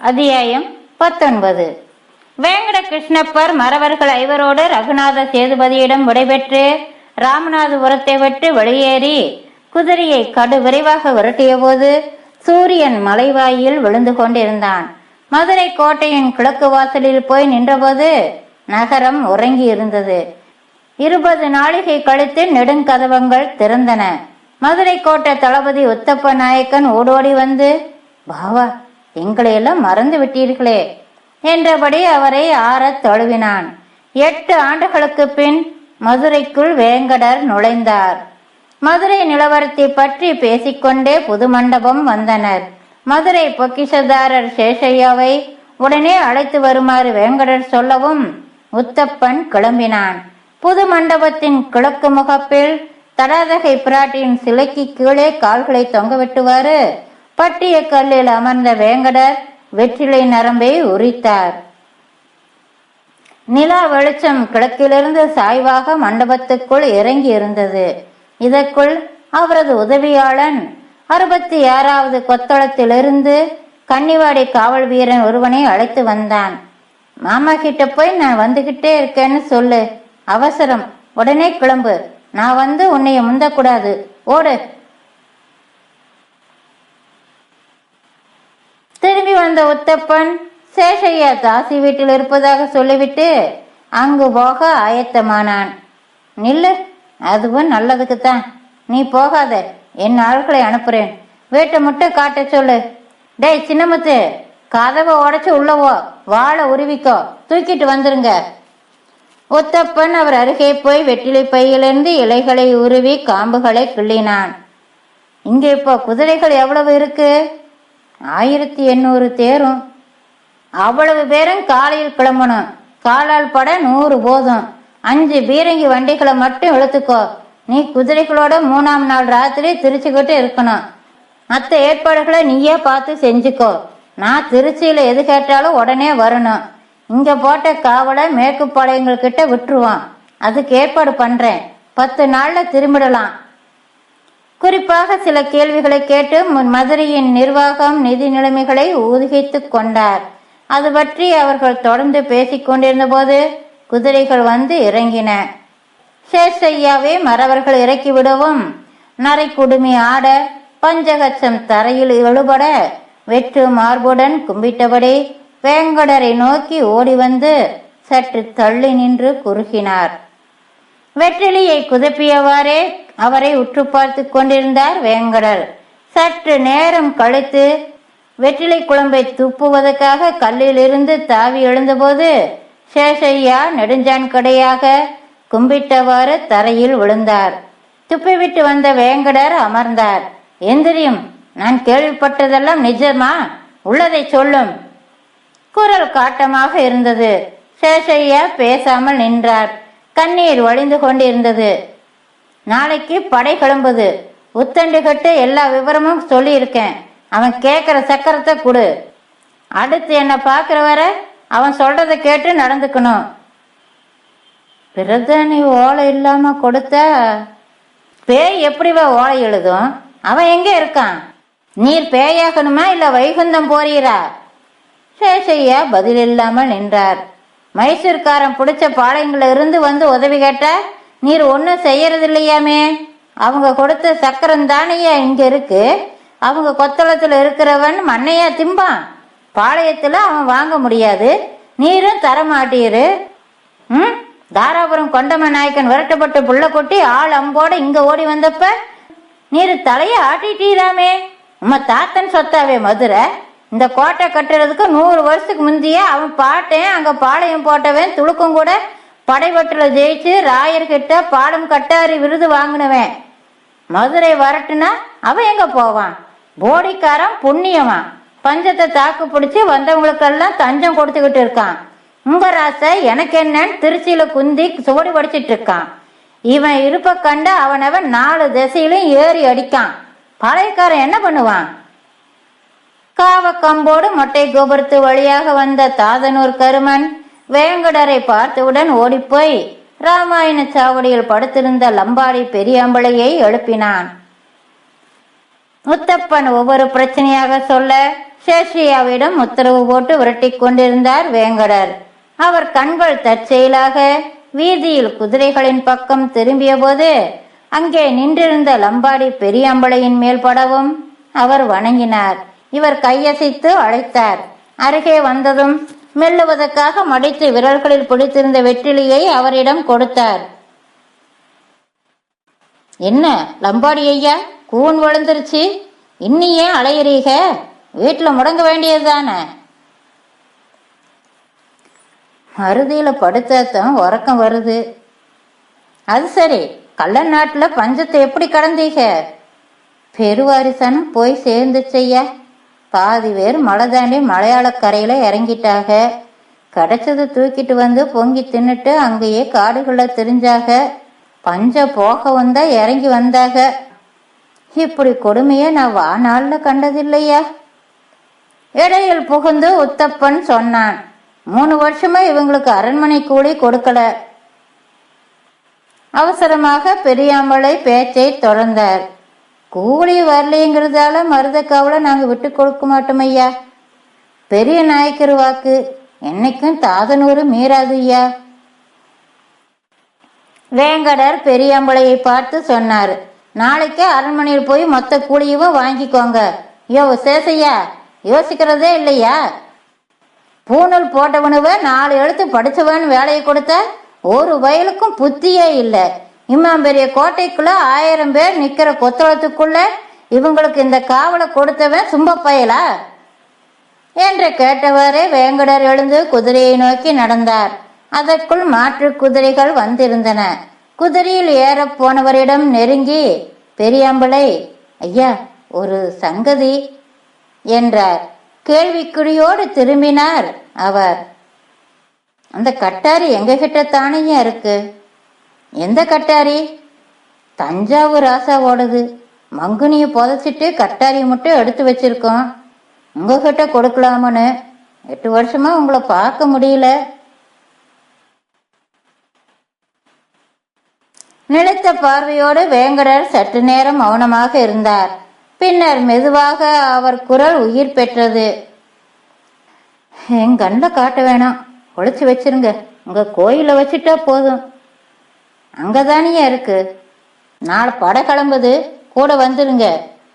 அத்தியாயம் பத்தொன்பது. வேங்கட கிருஷ்ணப்பர் மறவர்கள் ஐவரோடு ரகுநாத சேதுபதியிடம் விடைபெற்று ராமநாதபுரத்தை விட்டு வெளியேறி குதிரையை கடு விரைவாக விரட்டிய போது சூரியன் மலைவாயில் விழுந்து கொண்டிருந்தான். மதுரை கோட்டையின் கிழக்கு வாசலில் போய் நின்றபோது நகரம் உறங்கி இருந்தது. இருபது நாளிகை கழித்து நெடுங்கதவங்கள் திறந்தன. மதுரை கோட்டை தளபதி உத்தப்ப நாயக்கன் ஓடோடி வந்து பாவா எங்களையெல்லாம் மறந்து விட்டீர்களே? என்றபடி அவரை ஆறத் தழுவினான். எட்டு ஆண்டுகளுக்கு பின் மதுரைக்குள் வேங்கடர் நுழைந்தார். மதுரை நிலவரத்தை பற்றி பேசிக்கொண்டே புது மண்டபம் வந்தனர். மதுரை பொக்கிஷதாரர் சேஷையாவை உடனே அழைத்து வருமாறு வேங்கடர் சொல்லவும் உத்தப்பன் கிளம்பினான். புது மண்டபத்தின் கிழக்கு முகப்பில் தடாதகை பிராட்டியின் சிலைக்கு கீழே கால்களை தொங்கவிட்டுவாறு பட்டிய கல்லில் அமர்ந்த வேங்கடர் வெற்றிலை நரம்பை உரித்தார். நிலா வெளிச்சம் கிழக்கிலிருந்து சாய்வாக மண்டபத்துக்குள் இறங்கி இருந்தது இதற்குள் அவரது உதவியாளன் அறுபத்தி ஆறாவது கொத்தளத்திலிருந்து கன்னிவாடி காவல் வீரன் ஒருவனை அழைத்து வந்தான். மாமா கிட்ட போய் நான் வந்துகிட்டே இருக்கேன்னு சொல்லு. அவசரம். உடனே கிளம்பு. நான் வந்து உன்னைய முந்தக்கூடாது. ஓடு. திரும்பி வந்த உத்தப்பன் சேஷையா தாசி வீட்டில் இருப்பதாக சொல்லிவிட்டு அங்கு போக ஆயத்தமானான் நில்லு அதுவும் நல்லதுக்குத்தான். நீ போகாத என் ஆள்களை அனுப்புறேன். வீட்டை மட்டும் காட்ட சொல்லு. டேய் சின்னமுத்து கதவை உடச்சி உள்ளவோ வாழை உருவிக்கோ. தூக்கிட்டு வந்துருங்க. உத்தப்பன் அவர் அருகே போய் வெற்றிலை பையிலிருந்து இலைகளை உருவி காம்புகளை கிள்ளினான். இங்கே இப்போ குதிரைகள் எவ்வளவு இருக்கு? ஆயிரத்தி எண்ணூறு தேரும். அவ்வளவு பேரும் காலையில் கிளம்பணும் காலால் பட நூறு போதும். அஞ்சு பீரங்கி வண்டிகளை மட்டும் இழுத்துக்கோ. நீ குதிரைகளோட மூணாம் நாள் ராத்திரி திருச்சிக்கிட்டு இருக்கணும். மற்ற ஏற்பாடுகளை நீயே பார்த்து செஞ்சுக்கோ. நான் திருச்சியில் எது கேட்டாலும் உடனே வரணும். இங்க போட்ட காவலை மேற்குப்பாளையங்கள் கிட்ட விட்டுருவான். அதுக்கு ஏற்பாடு பண்றேன். பத்து நாள்ல திரும்பிடலாம். குறிப்பாக சில கேள்விகளை கேட்டு முன் மதுரையின் நிர்வாகம் நிதி நிலைமைகளை ஊகித்துக் கொண்டார். அது பற்றி அவர்கள் தொடர்ந்து பேசிக் கொண்டிருந்த போது குதிரைகள் வந்து இறங்கின. சேஷையாவே மறவர்கள் இறக்கிவிடவும் நரைக்குடுமி நரை குடுமி ஆட பஞ்சகச்சம் தரையில் எழுபட வெற்று மார்புடன் கும்பிட்டபடி வேங்கடரை நோக்கி ஓடி வந்து சற்று தள்ளி நின்று குறுகினார். வெற்றிலியை குதப்பியவாறே அவரை உற்று பார்த்து கொண்டிருந்தார் வேங்கடர். சற்று நேரம் கழித்து வெற்றிலை குழம்பை துப்புவதற்காக கல்லிலிருந்து தாவி எழுந்தபோது சேஷையா நெடுஞ்சான் கடையாக கும்பிட்டவாறு தரையில் விழுந்தார். துப்பிவிட்டு வந்த வேங்கடர் அமர்ந்தார். எந்திரியும் நான் கேள்விப்பட்டதெல்லாம் நிஜமா? உள்ளதை சொல்லும். குரல் காட்டமாக இருந்தது. சேஷையா பேசாமல் நின்றார். கண்ணீர் வழிந்து கொண்டிருந்தது. நாளைக்கு படை கிளம்புது. உத்தண்டு கட்டு எல்லா விவரமும் சொல்லியிருக்கேன். அவன் கேட்குற சக்கரத்தை கொடு. அடுத்து என்னை பார்க்குற வர அவன் சொல்கிறத கேட்டு நடந்துக்கணும். பிரதானி ஓலை இல்லாம கொடுத்த பேய் எப்படிவா ஓலை எழுதும்? அவன் எங்க இருக்கான்? நீர் பேயாகணுமா இல்ல வைகுந்தம் போறீரா? சேஷையா பதில் இல்லாமல் நின்றார். மைசூர்காரன் பிடிச்ச பாளையங்கள இருந்து வந்து உதவி கேட்ட நீர் ஒன்றும் செய்யறது இல்லையாமே அவங்க கொடுத்த சக்கரம் தானையா இங்க இருக்கு. அவங்க கொத்தளத்துல இருக்கிறவன் மண்ணையா திம்பான். பாளையத்துல அவன் வாங்க முடியாது. நீரும் தர மாட்டீரு. ம்? தாராபுரம் கொண்டம நாயக்கன் விரட்டப்பட்டு புள்ள கொட்டி ஆள் அம்போட இங்க ஓடி வந்தப்ப நீர் தலைய ஆட்டிட்டீராமே. உம்ம தாத்தன் சொத்தாவே மதுரை. இந்த கோட்டை கட்டுறதுக்கு நூறு வருஷத்துக்கு முந்தையே அவன் பாட்டேன் அங்க பாளையம் போட்டவன் துளுக்கும் கூட படைவட்டுல ஜெயிச்சு ராயர்கிட்ட பாடம் கட்டாரி விருது வாங்கினவன். மதுரை வரட்டுனா அவன் எங்க போவான்? போடிக்காரன் புண்ணியவான். பஞ்சத்தை தாக்கு பிடிச்சி வந்தவங்களுக்கெல்லாம் தஞ்சம் கொடுத்துக்கிட்டு இருக்கான். உம்பராசை எனக்கு என்னன்னு திருச்சியில குந்தி சுவடி படிச்சிட்டு இருக்கான். இவன் இருப்ப கண்டு அவனவன் நாலு திசையிலும் ஏறி அடிக்கான். பழையக்காரன் என்ன பண்ணுவான்? காவக்கம்போடு மொட்டை கோபுரத்து வழியாக வந்த தாதனூர் கருமன் வேங்கடரை பார்த்தவுடன் ஓடிப்போய் ராமாயண சாவடியில் படுத்திருந்த லம்பாடி பெரியாம்பளையை எழுப்பினான். முத்தப்பன் ஒவ்வொரு பிரச்சனையாக சொல்ல சேஷியாவிடம் உத்தரவு போட்டு விரட்டி கொண்டிருந்தார் வேங்கடர். அவர் கண்கள் தற்செயலாக வீதியில் குதிரைகளின் பக்கம் திரும்பியபோது அங்கே நின்றிருந்த லம்பாடி பெரியம்பளையின் மேல் படவும் அவர் வணங்கினார். இவர் கையசைத்து அழைத்தார். அருகே வந்ததும் மெல்லுவதற்காக மடித்து விரல்களில் பிடித்திருந்த வெற்றிலியை அவரிடம் கொடுத்தார். என்ன லம்பாடி ஐயா கூன் விழுந்துருச்சு இன்னி ஏன் அலையறீக? வீட்டுல முடங்க வேண்டியதுதானே மருதியில் படுத்தாதான் உறக்கம் வருது. அது சரி கள்ள நாட்டுல பஞ்சத்தை எப்படி கடந்தீங்க பெருவாரிசனம் போய் சேர்ந்துச்சையா பாதி பேர் மலை தாண்டி மலையாள கரையில இறங்கிட்டாக. கிடைச்சதை தூக்கிட்டு வந்து பொங்கி தின்னுட்டு அங்கேயே காடுகளை தெரிஞ்சாக. பஞ்ச போக வந்தா இறங்கி வந்தாக. இப்படி கொடுமையை நான் வாநாள்ல கண்டதில்லையா? இடையில் புகுந்து உத்தப்பன் சொன்னான் மூணு வருஷமா இவங்களுக்கு அரண்மனை கூலி கொடுக்கல. அவசரமாக பெரியாமலை பேச்சை தொடர்ந்தார். கூலி வரலைங்கிறதால மருதக்காவலை நாங்க விட்டு கொடுக்க மாட்டோம் ஐயா. பெரிய நாயக்கர் வாக்கு. என்னைக்கும் தாதனூறு மீறாது ஐயா. வேங்கடர் பெரியம்பளையை பார்த்து சொன்னார். நாளைக்கே அரண்மனையில் போய் மொத்த கூலியவும் வாங்கிக்கோங்க. யோ சேசையா யோசிக்கிறதே இல்லையா? பூணூல் போட்டவனுவ நாலு எழுத்து படிச்சவன் வேலையை கொடுத்த ஒரு வயலுக்கும் புத்தியே இல்லை. இம்மாம் பெரிய கோட்டைக்குள்ள ஆயிரம் பேர் நிக்கிற கொத்தளத்துக்குள்ள இவங்களுக்கு இந்த காவலை கொடுத்தவன் சும்ப பயலா என்று கேட்டவாறே வேங்கடர் எழுந்து குதிரையை நோக்கி நடந்தார். அதற்குள் மாற்று குதிரைகள் வந்திருந்தன. குதிரையில் ஏற போனவரிடம் நெருங்கி பெரியாம்பளை ஐயா ஒரு சங்கதி என்றார். கேள்விக்குறியோடு திரும்பினார் அவர். அந்த கட்டாரி எங்ககிட்ட தானேயா இருக்கு? எந்த கட்டாரி? தஞ்சாவூர் ராசாவோடது மங்குனியை புதைச்சிட்டு கட்டாரி மட்டும் எடுத்து வச்சிருக்கோம். உங்ககிட்ட கொடுக்கலாமனு எட்டு வருஷமா உங்களை பார்க்க முடியல. நிலைத்த பார்வையோடு வேங்கடர் சற்று நேரம் மௌனமாக இருந்தார். பின்னர் மெதுவாக அவர் குரல் உயிர் பெற்றது. என் கண்ணில் காட்ட வேணாம். ஒழிச்சு வச்சிருங்க. உங்க கோயில வச்சுட்டா போதும். அங்கதானியா இருக்கு. நாள் பட கிளம்புது. கூட வந்துருங்க.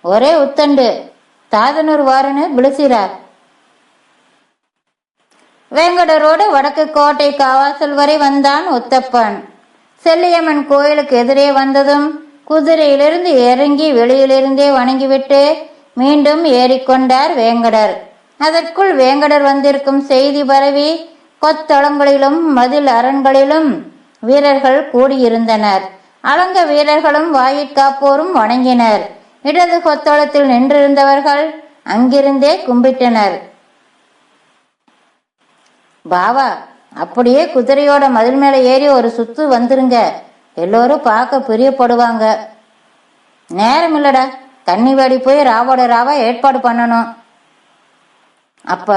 ஒரே உத்தண்டு. தாதனூர் வாரன்னு விழுசிறார் வேங்கடரோடு வடக்கு கோட்டை காவாசல் வரை வந்தான் உத்தப்பன். செல்லியம்மன் கோயிலுக்கு எதிரே வந்ததும் குதிரையிலிருந்து இறங்கி வெளியிலிருந்தே வணங்கிவிட்டு மீண்டும் ஏறிக்கொண்டார் வேங்கடர். அதற்குள் வேங்கடர் வந்திருக்கும் செய்தி பரவி கொத்தளங்களிலும் மதில் அரண்களிலும் வீரர்கள் கூடியிருந்தனர். அலங்க வீரர்களும் வாயிற்காப்போரும் வணங்கினர். இடது கொத்தளத்தில் நின்றிருந்தவர்கள் அங்கிருந்தே கும்பிட்டனர். பாவா அப்படியே குதிரையோட மதில் மேல ஏறி ஒரு சுத்து வந்துருங்க. எல்லோரும் பார்க்க பிரியப்படுவாங்க. நேரம் இல்லடா தண்ணி வாடி போய் ராவோட ராவா ஏற்பாடு பண்ணணும். அப்ப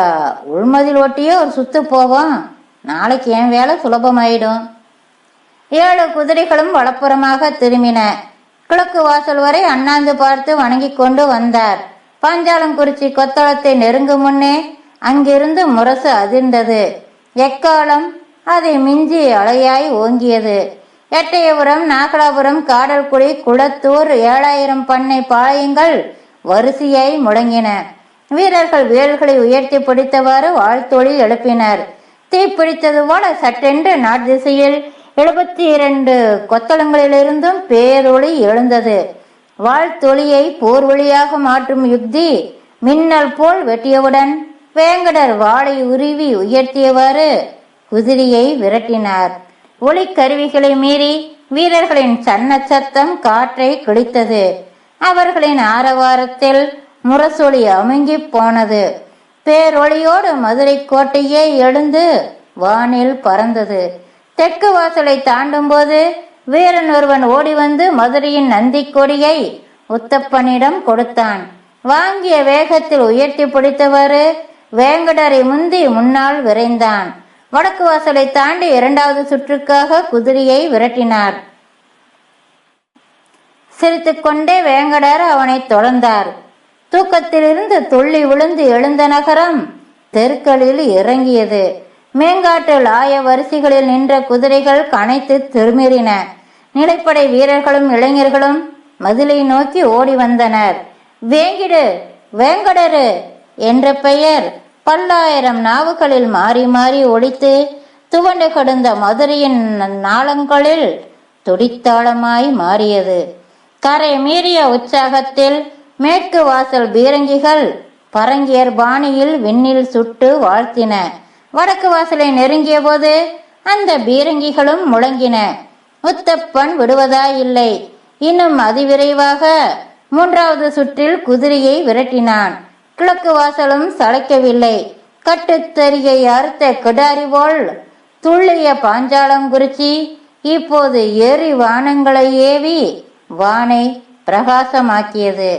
உள்மதில் ஒட்டியே ஒரு சுத்து போவோம். நாளைக்கு என் வேலை சுலபமாயிடும். ஏழு குதிரைகளும் வலப்புறமாக திரும்பின. கிழக்கு வாசல் வரை அண்ணாந்து பார்த்து வணங்கி கொண்டு வந்தார். பாஞ்சாலங்குறிச்சி கொத்தளத்தை நெருங்கும் முன்னே அங்கிருந்து முரசு அதிர்ந்தது. எக்காலம்? அதை மிஞ்சி அலையாய் ஓங்கியது. எட்டயபுரம் நாகலாபுரம் காடல்குடி குளத்தூர் ஏழாயிரம் பண்ணை பாளையங்கள் வரிசையாய் முடங்கின. வீரர்கள் வேல்களை உயர்த்தி பிடித்தவாறு வாழ்த்தொழி எழுப்பினர். தீ பிடித்தது போல சட்டென்று நாட்டிசையில் எழுபத்தி இரண்டு கொத்தளங்களிலிருந்தும் பேரொளி எழுந்தது. வாழ்த்தொளியை போர் வழியாக மாற்றும் யுக்தி மின்னல் போல் வெட்டியவுடன் வேங்கடர் வாளை உருவி உயர்த்தியவாறு குதிரையை விரட்டினார். ஒளிக்கருவிகளை மீறி வீரர்களின் சன்ன சத்தம் காற்றை கிழித்தது. அவர்களின் ஆரவாரத்தில் முரசொலி அமுங்கிப் போனது. பேரொளியோடு மதுரை கோட்டையே எழுந்து வானில் பறந்தது. தெற்கு வாசலை தாண்டும் போது வீரன் ஒருவன் ஓடி வந்து மதுரையின் நந்தி கொடியை உத்தப்பனிடம் கொடுத்தான். வாங்கிய வேகத்தில் உயர்த்தி பிடித்தவாறு வேங்கடரை முந்தி முன்னால் விரைந்தான். வடக்கு வாசலை தாண்டி இரண்டாவது சுற்றுக்காக குதிரையை விரட்டினார். சிரித்துக்கொண்டே வேங்கடர் அவனை தொடர்ந்தார். தூக்கத்திலிருந்து துள்ளி விழுந்து எழுந்த நகரம் தெருக்களில் இறங்கியது. மேங்காட்டு லாய வரிசைகளில் நின்ற குதிரைகள் கனைத்து திரும்பின நிலைப்படை வீரர்களும் இளைஞர்களும் மதிலை நோக்கி ஓடி வந்தனர். வேங்கிடு வேங்கடரு என்ற பெயர் பல்லாயிரம் நாவுகளில் மாறி மாறி ஒலித்து துவண்டு கடந்த மதுரையின் நாளங்களில் துடித்தாளமாய் மாறியது. கரை மீறிய உற்சாகத்தில் மேற்கு வாசல் பீரங்கிகள் பரங்கியர் பாணியில் விண்ணில் சுட்டு வாழ்த்தின. வடக்கு வாசலை நெருங்கிய போது அந்த பீரங்கிகளும் முழங்கின. முத்தப்பன் விடுவதாயில்லை இன்னும் அதிவிரைவாக மூன்றாவது சுற்றில் குதிரையை விரட்டினான். கிழக்கு வாசலும் சளைக்கவில்லை. கட்டுத்தறியை அறுத்த கிடாரி போல் துள்ளிய பாஞ்சாலங்குறிச்சி இப்போது ஏறி வானங்களை ஏவி வானை பிரகாசமாக்கியது.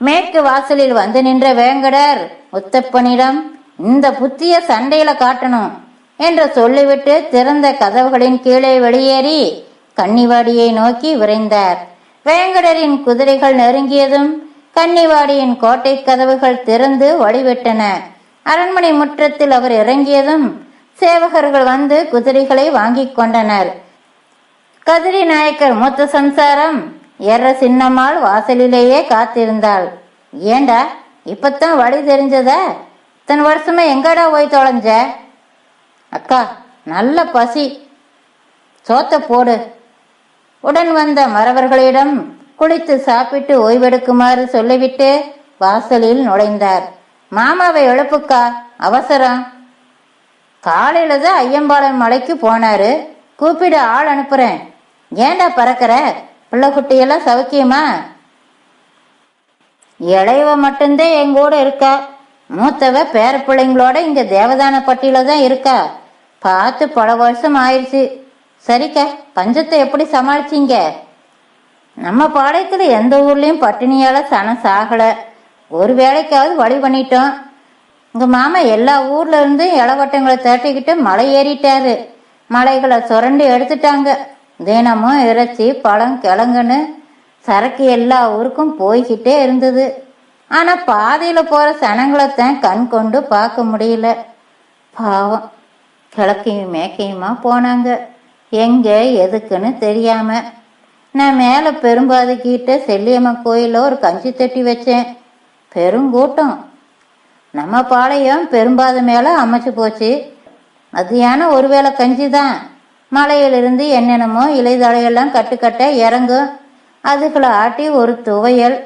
மேற்கு வாசலில் வந்து நின்ற வேங்கடர் முத்தப்பனிடம் இந்த புத்திய சண்டையில காட்டணும் என்று சொல்லிவிட்டு திறந்த கதவுகளின் கீழே வெளியேறி கன்னிவாடியை நோக்கி விரைந்தார். வேங்கடரின் குதிரைகள் நெருங்கியதும் கன்னிவாடியின் கோட்டை கதவுகள் திறந்து வழிவிட்டன. அரண்மனை முற்றத்தில் அவர் இறங்கியதும் சேவகர்கள் வந்து குதிரைகளை வாங்கிக் கொண்டனர். கதிரி நாயக்கர் மூத்த சம்சாரம் எர்ர சின்னம்மாள் வாசலிலேயே காத்திருந்தாள். ஏண்டா இப்பத்தான் வழி தெரிஞ்சதா? இத்தனை வருஷமா எங்கடா போய் தொலைஞ்ச? அக்கா நல்ல பசி. சோத்த போடு. உடன் வந்த மறவர்களிடம் குளித்து சாப்பிட்டு ஓய்வெடுக்குமாறு சொல்லிவிட்டு வாசலில் நுழைந்தார். மாமாவை எழுப்புக்கா? அவசரம். காலையில தான் ஐயம்பாளையம் மலைக்கு போனாரு. கூப்பிடு ஆள் அனுப்புறேன். ஏன்டா பறக்கிற? பிள்ளை குட்டியெல்லாம் சௌக்கியமா இளையவ மட்டும்தான் எங்கூட இருக்கா? மூத்தவ பேர பிள்ளைங்களோட இங்க தேவதானப்பட்டியில தான் இருக்கா? பார்த்து பல வருஷம் ஆயிடுச்சு. சரிக்கா பஞ்சத்தை எப்படி சமாளிச்சிங்க? நம்ம பாளையத்துல எந்த ஊர்லயும் பட்டினியால சனம் சாகல. ஒரு வேலைக்காவது வழி பண்ணிட்டோம். உங்க மாமா எல்லா ஊர்ல இருந்தும் இளவட்டங்களை தட்டிக்கிட்டு மலை ஏறிட்டாரு. மலைகளை சுரண்டி எடுத்துட்டாங்க. தினமும் இறைச்சி பழம் கிழங்குன்னு சரக்கு எல்லா ஊருக்கும் போய்கிட்டே இருந்தது. ஆனா பாதையில போற சனங்களைத்தான் கண் கொண்டு பார்க்க முடியல. பாவம். கிழக்கையும் மேக்கையுமா போனாங்க. எங்க எதுக்குன்னு தெரியாம. நான் மேலே பெரும்பாதைக்கிட்ட செல்லியம்மன் கோயிலில் ஒரு கஞ்சி தட்டி வச்சேன். பெருங்கூட்டம். நம்ம பாளையம் பெரும்பாதை மேலே அமைச்சு போச்சு. மத்தியானம் ஒருவேளை கஞ்சி தான் மலையிலிருந்து என்னென்னமோ இலைதழையெல்லாம் கட்டுக்கட்ட இறங்கும். அதுகளை ஆட்டி ஒரு துவையல்.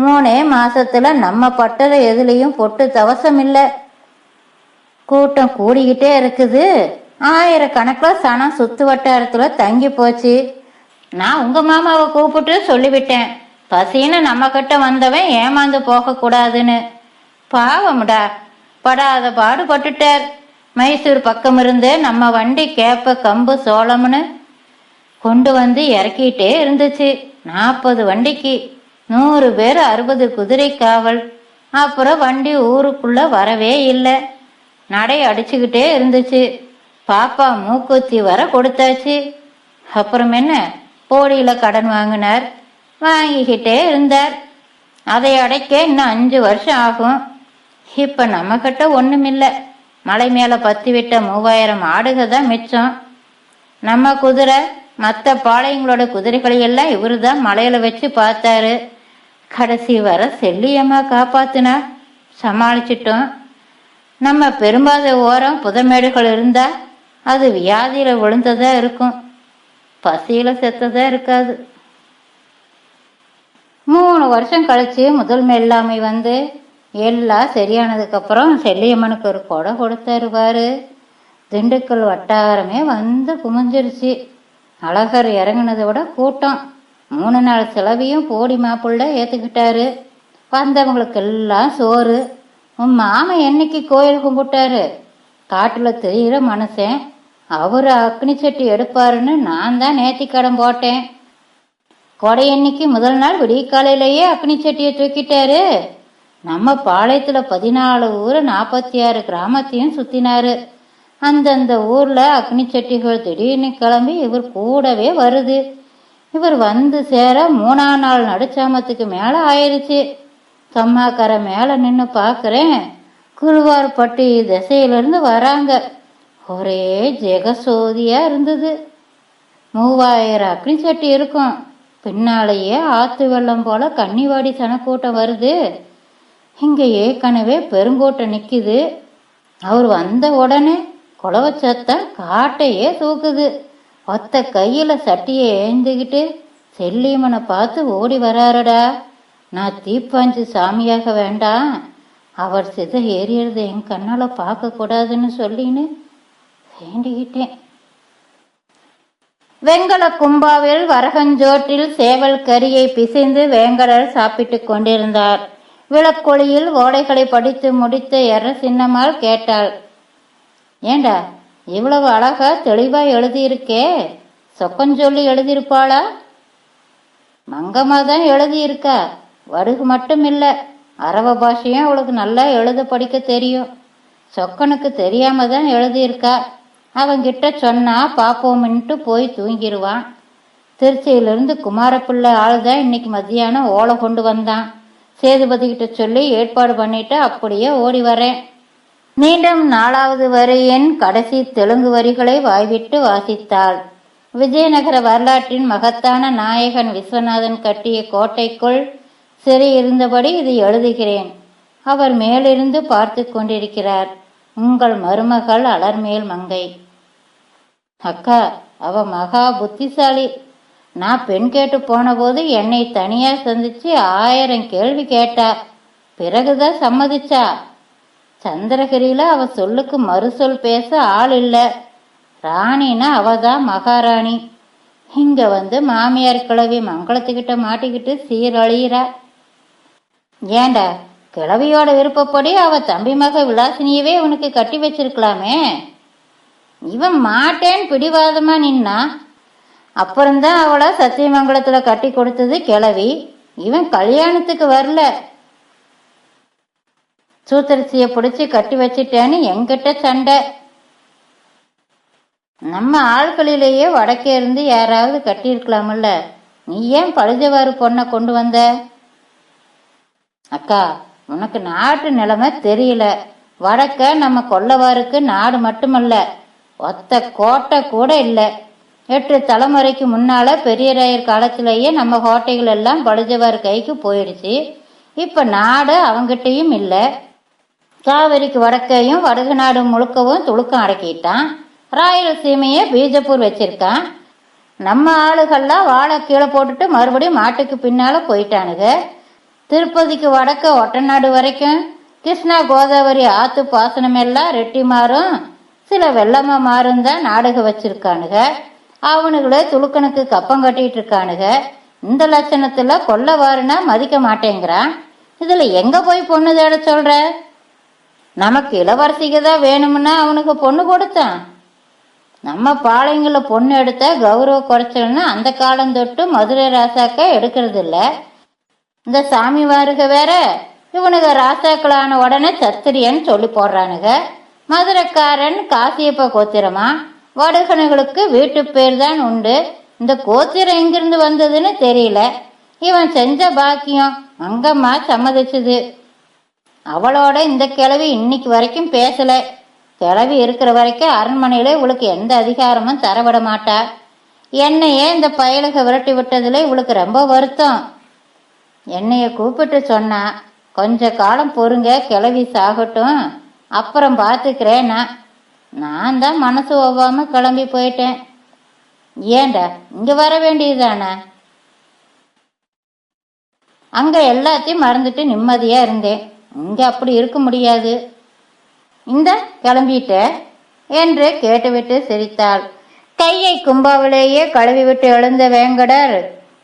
மூணே மாசத்துல நம்ம பட்டற எதுலேயும் பொட்டு தவசம் இல்லை கூட்டம் கூடிக்கிட்டே இருக்குது. ஆயிரக்கணக்கில் சனம் சுத்து வட்டாரத்துல தங்கி போச்சு. நான் உங்க மாமாவை கூப்பிட்டு சொல்லிவிட்டேன். பசின்னு நம்ம கிட்ட வந்தவன் ஏமாந்து போக கூடாதுன்னு. பாவம்டா. படாத பாடுபட்டுட்டார். மைசூர் பக்கம் இருந்து நம்ம வண்டி கேப்ப கம்பு சோளம்னு கொண்டு வந்து இறக்கிட்டே இருந்துச்சு. நாற்பது வண்டிக்கு. நூறு பேர் அறுபது குதிரை காவல். அப்புறம் வண்டி ஊருக்குள்ள வரவே இல்லை. நடை அடிச்சுக்கிட்டே இருந்துச்சு. பாப்பா மூக்குத்தி வர கொடுத்தாச்சு. அப்புறம் என்ன? போடியில் கடன் வாங்கினார். வாங்கிக்கிட்டே இருந்தார். அதை அடைக்க இன்னும் அஞ்சு வருஷம் ஆகும். இப்போ நம்மக்கிட்ட ஒன்றுமில்லை மலை மேலே பத்து விட்ட மூவாயிரம் ஆடுக தான் மிச்சம். நம்ம குதிரை மற்ற பாளையங்களோட குதிரைகளை எல்லாம் இவரு தான் மலையில வச்சு பார்த்தாரு. கடைசி வர செல்லியம்மா காப்பாத்துனா சமாளிச்சிட்டோம். நம்ம பெரும்பாதை ஓரம் புதமேடுகள் இருந்தா அது வியாதியில விழுந்ததா இருக்கும். பசியில செத்ததா இருக்காது. மூணு வருஷம் கழிச்சு முதல் மேல்லாமை வந்து எல்லாம் சரியானதுக்கப்புறம் செல்லியம்மனுக்கு ஒரு கொடை கொடுத்தருவாரு திண்டுக்கல் வட்டாரமே வந்து குமிஞ்சிருச்சு. அழகர் இறங்கினதை விட கூட்டம். மூணு நாள் செலவையும் போடி மாப்பிள்ள ஏற்றுக்கிட்டாரு வந்தவங்களுக்கெல்லாம் சோறு. உன் மாமன் என்னைக்கு கோயில் கும்பிட்டாரு? காட்டில் தெரிகிற மனுஷன். அவர் அக்னி சட்டி எடுப்பாருன்னு நான் தான் நேத்தி கடன் போட்டேன். கொடை எண்ணிக்கை முதல் நாள் விடிய காலையிலேயே அக்னி சட்டியை தூக்கிட்டாரு. நம்ம பாளையத்தில் பதினாலு ஊர் நாற்பத்தி ஆறு கிராமத்தையும் சுற்றினாரு அந்தந்த ஊரில் அக்னி சட்டிகள் திடீர்னு கிளம்பி இவர் கூடவே வருது. இவர் வந்து சேர மூணாம் நாள் நடுச்சாமத்துக்கு மேல ஆயிடுச்சு கம்மாக்கரை மேலே நின்று பார்க்குறேன் குழுவார்பட்டி திசையிலிருந்து வராங்க. ஒரே ஜெகசோதியாக இருந்தது. மூவாயிரம் அக்னி சட்டி இருக்கும். பின்னாலேயே ஆத்து வெள்ளம் போல கன்னிவாடி சனக்கூட்டம் வருது. இங்க ஏற்கனவே பெருங்கூட்டம் நிக்குது. அவர் வந்த உடனே குலவ காட்டையே தூக்குது. ஒத்த கையில சட்டியை ஏந்திக்கிட்டு செல்லியம்மனை பார்த்து ஓடி வராருடா. நான் தீப்பாஞ்சு சாமியாக வேண்டாம். அவர் சிதை ஏறியது என் கண்ணால பார்க்க கூடாதுன்னு சொல்லின்னு வேண்டிக்கிட்டேன். வெங்கல கும்பாவில் வரகஞ்சோற்றில் சேவல் கறியை பிசைந்து வேங்கடர் சாப்பிட்டு கொண்டிருந்தார். விளக்கொளியில் ஓடைகளை படித்து முடித்த எர சின்னம்மாள் கேட்டாள் ஏண்டா இவ்வளவு அழகா தெளிவா எழுதியிருக்கே. சொக்கஞ்சொல்லி எழுதியிருப்பாளா? மங்கம்மா தான் எழுதியிருக்கா. வருகு மட்டும் இல்லை. அரவ பாஷையும் அவளுக்கு நல்லா எழுத படிக்க தெரியும். சொக்கனுக்கு தெரியாம தான் எழுதியிருக்கா. அவங்கிட்ட சொன்னா பாப்போம்ன்ட்டு போய் தூங்கிடுவான் திருச்சியிலிருந்து குமாரப்பிள்ளை ஆள் தான் இன்னைக்கு மத்தியானம் ஓலை கொண்டு வந்தான். சேதுபதி கிட்ட சொல்லி ஏற்பாடு பண்ணிட்டு அப்படியே ஓடி வரேன். மீண்டும் நாலாவது வரியின் கடைசி தெலுங்கு வரிகளை வாய்விட்டு வாசித்தாள். விஜயநகர வரலாற்றின் மகத்தான நாயகன் விஸ்வநாதன் கட்டிய கோட்டைக்குள் சிறை இருந்தபடி இது எழுதுகிறேன். அவர் மேலிருந்து பார்த்து கொண்டிருக்கிறார். உங்கள் மருமகள் அலர்மேல் மங்கை. அக்கா அவ மகா புத்திசாலி. நான் பெண் கேட்டு போனபோது என்னை தனியா சந்திச்சு ஆயிரம் கேள்வி கேட்டா. பிறகுதான் சம்மதிச்சா. சந்திரகிரியில அவ சொல்லுக்கு மறுசொல் பேச ஆள் இல்ல. ராணினா அவதான் மகாராணி. இங்க வந்து மாமியார் கிழவி மங்களத்துக்கிட்ட மாட்டிக்கிட்டு சீரழியிறா. ஏண்டா கிழவியோட விருப்பப்படி அவ தம்பி மக விலாசினியவே உனக்கு கட்டி வச்சிருக்கலாமே? இவன் மாட்டேன்னு பிடிவாதமா நின்னா. அப்புறம்தான் அவளை சத்தியமங்கலத்துல கட்டி கொடுத்தது கிழவி. இவன் கல்யாணத்துக்கு வரல. சூத்திரசிய பிடிச்சி கட்டி வச்சிட்டேன்னு எங்கிட்ட சண்டை. நம்ம ஆட்களிலேயே வடக்கே இருந்து யாராவது கட்டியிருக்கலாம்ல. நீ ஏன் பழுதவாறு பொண்ணை கொண்டு வந்த? அக்கா உனக்கு நாட்டு நிலைமை தெரியல. வடக்க நம்ம கொல்லவாருக்கு நாடு மட்டுமல்ல ஒத்த கோட்டை கூட இல்லை. எட்டு தலைமுறைக்கு முன்னால பெரியராயர் காலத்திலேயே நம்ம கோட்டைகள் எல்லாம் பழுஜவார் கைக்கு போயிடுச்சு. இப்ப நாடு அவங்கிட்டையும் இல்லை. காவிரிக்கு வடக்கையும் வடகு நாடு முழுக்கவும் துளுக்கம் அடக்கிட்டான். ராயலசீமையை பீஜப்பூர் வச்சிருக்கான். நம்ம ஆளுகள்லாம் வாழை கீழே போட்டுட்டு மறுபடியும் மாட்டுக்கு பின்னால போயிட்டானுங்க. திருப்பதிக்கு வடக்க ஒட்டநாடு வரைக்கும் கிருஷ்ணா கோதாவரி ஆத்து பாசனம் எல்லாம் ரெட்டிமாரும் சில வெள்ளமா மாறும் தான் நாடகம் வச்சிருக்கானுங்க அவனுங்களே துளுக்கனுக்கு கப்பம் கட்டிட்டு இருக்கானுங்க இந்த லட்சணத்துல கொல்ல வாருன்னா மதிக்க மாட்டேங்கிறான். இதுல எங்க போய் பொண்ணு தேட சொல்ற? நமக்கு இளவரசிக்கு தான் வேணும்னா அவனுக்கு பொண்ணு கொடுத்தான். நம்ம பாளையங்கள பொண்ணு எடுத்தா கௌரவ குறைச்சல்னு அந்த காலம் தொட்டு மதுரை ராசாக்கா எடுக்கிறது இல்லை. இந்த சாமி வாருக வேற இவனுங்க ராசாக்களான உடனே சத்திரியன்னு சொல்லி போடுறானுங்க. மதுரைக்காரன் காசியப்ப கோத்திரமா? வடுகனுகளுக்கு வீட்டு பேர் தான் உண்டு. இந்த கோத்திரம் எங்கிருந்து வந்ததுன்னு தெரியல. இவன் செஞ்ச பாக்கியம் அங்கம்மா சம்மதிச்சது. அவளோட இந்த கிழவி இன்னைக்கு வரைக்கும் பேசல. கிழவி இருக்கிற வரைக்கும் அரண்மனையில இவளுக்கு எந்த அதிகாரமும் தரவிட மாட்டா. என்னையே இந்த பயலுக விரட்டி விட்டதுல இவளுக்கு ரொம்ப வருத்தம். என்னைய கூப்பிட்டு சொன்னா கொஞ்ச காலம் பொறுங்க கிளவி சாகட்டும். அப்புறம் பார்த்துக்கிறேன் நான் நான் தான் மனசு ஒவ்வாம கிளம்பி போயிட்டேன். ஏண்டா இங்க வர வேண்டியதுதானே? அங்க எல்லாத்தையும் மறந்துட்டு நிம்மதியா இருந்தேன். இங்க அப்படி இருக்க முடியாது. இந்த கிளம்பிட்ட என்று கேட்டுவிட்டு சிரித்தாள். கையை கும்பாவிலேயே கழுவி விட்டு எழுந்த வேங்கடர்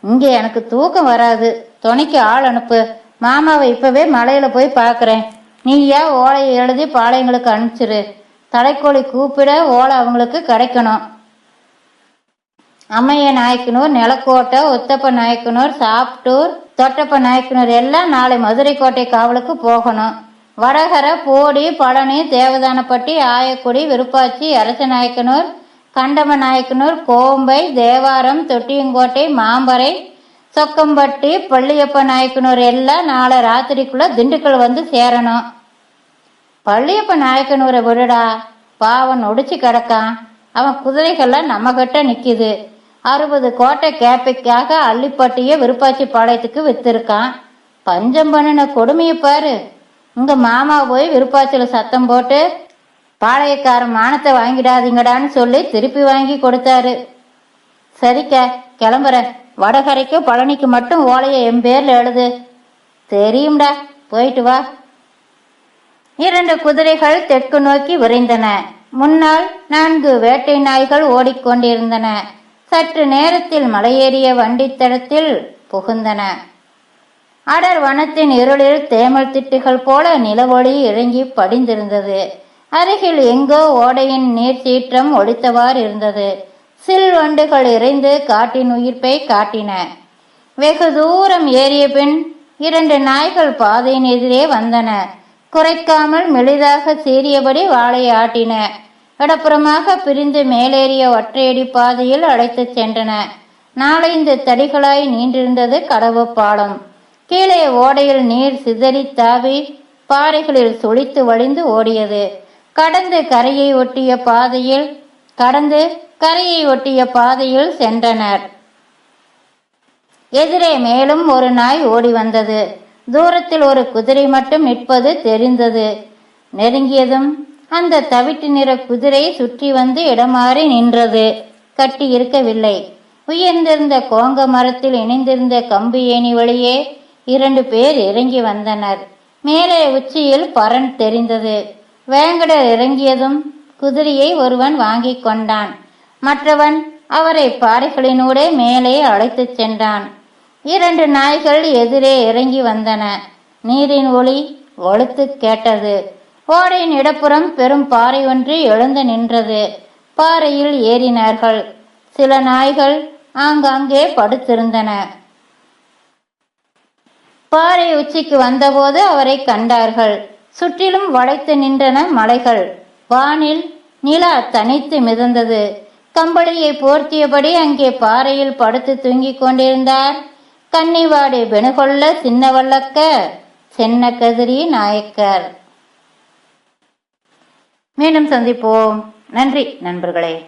இங்கே எனக்கு தூக்கம் வராது. துணைக்கு ஆள் அனுப்பு. மாமாவை இப்பவே மலையில போய் பார்க்குறேன். நீயா ஓலையை எழுதி பாளையங்களுக்கு அனுப்பிச்சிரு. தலைக்கோழி கூப்பிட ஓலை அவங்களுக்கு கிடைக்கணும். அம்மைய நாயக்கனூர் நிலக்கோட்டை உத்தப்ப நாயக்கனூர் சாப்டூர் தொட்டப்ப நாயக்கனூர் எல்லாம் நாளை மதுரை கோட்டை காவலுக்கு போகணும். வடகரை போடி பழனி தேவதானப்பட்டி ஆயக்குடி விருப்பாச்சி அரசநாயக்கனூர் கண்டம நாயக்கனூர் கோம்பை தேவாரம் தொட்டியங்கோட்டை மாம்பறை சொக்கம்பட்டி பள்ளியப்ப நாயக்கனூர் எல்லாம் நாளை ராத்திரிக்குள்ள திண்டுக்கல் வந்து சேரணும். பள்ளியப்ப நாயக்கனூரை விடுடா. பாவன் ஒடிச்சு கிடக்கான். அவன் குதிரைகள்லாம் நம்ம கிட்ட நிக்குது. அறுபது கோட்டை கேப்பைக்காக அள்ளிப்பட்டிய விருப்பாச்சி பாளையத்துக்கு வித்திருக்கான். பஞ்சம் பண்ணின கொடுமையை பாரு. உங்க மாமா போய் விருப்பாச்சியில சத்தம் போட்டு பாளையக்காரன் மானத்தை வாங்கிடாதீங்கடான்னு சொல்லி திருப்பி வாங்கி கொடுத்தாரு. சரிக்கா கிளம்புறேன் வடகரைக்கு பழனிக்கு மட்டும் ஓலையை என் பேர்ல எழுது. தெரியும்டா போயிட்டு வா. இரண்டு குதிரைகள் தெற்கு நோக்கி விரைந்தன. முன்னால் நான்கு வேட்டை நாய்கள் ஓடிக்கொண்டிருந்தன. சற்று நேரத்தில் மலையேறிய வண்டித்தடத்தில் புகுந்தன. அடர் வனத்தின் இருளில் தேமல் திட்டுகள் போல நிலவொளி இறங்கி படிந்திருந்தது. அருகில் எங்கோ ஓடையின் நீர் சீற்றம் ஒழித்தவாறு இருந்தது. சில் வண்டுகள் இறைந்து காட்டின் உயிர்ப்பை காட்டின. வெகு தூரம் ஏறிய பின் இரண்டு நாய்கள் பாதையின் எதிரே வந்தன. குறைக்காமல் மெளிதாக சீறியபடி வாளை ஆட்டின. இடப்புறமாக பிரிந்து மேலேறிய ஒற்றையடி பாதையில் அழைத்துச் சென்றன. நாலைந்து தடிகளாய் நீண்டிருந்தது கடவு பாலம். கீழே ஓடையில் நீர் சிதறி தாவி பாறைகளில் சுழித்து வழிந்து ஓடியது. கடந்து கரையை ஒட்டிய பாதையில் கடந்து கரையை ஒட்டிய பாதையில் சென்றனர். எதிரே மேலும் ஒரு நாய் ஓடி வந்தது. தூரத்தில் ஒரு குதிரை மட்டும் நிற்பது தெரிந்தது. நெருங்கியதும் அந்த தவிட்டு நிற குதிரை சுற்றி வந்து இடமாறி நின்றது. கட்டி இருக்கவில்லை. உயர்ந்திருந்த கோங்க மரத்தில் இணைந்திருந்த கம்பு ஏணி வழியே இரண்டு பேர் இறங்கி வந்தனர். மேலே உச்சியில் பரன் தெரிந்தது. வேங்கடர் இறங்கியதும் குதிரையை ஒருவன் வாங்கி கொண்டான். மற்றவன் அவரை பாறைகளினூடே மேலே அழைத்துச் சென்றான். இரண்டு நாய்கள் எதிரே இறங்கி வந்தன. நீரின் ஒளி ஒழுத்து கேட்டது. ஓடையின் இடப்புறம் பெரும் பாறை ஒன்று எழுந்து நின்றது. பாறையில் ஏறினார்கள். சில நாய்கள் ஆங்காங்கே படுத்திருந்தன. பாறை உச்சிக்கு வந்தபோது அவரை கண்டார்கள். சுற்றிலும் வளைத்து நின்றன மலைகள். வானில் நிலா தனித்து மிதந்தது. கம்பளியை போர்த்தியபடி அங்கே பாறையில் படுத்து தூங்கிக் கொண்டிருந்தார். கன்னிவாடி பெணுகொள்ள சின்னவல்லக்க சென்ன கதிரி நாயக்கர். மீண்டும் சந்திப்போம். நன்றி நண்பர்களே.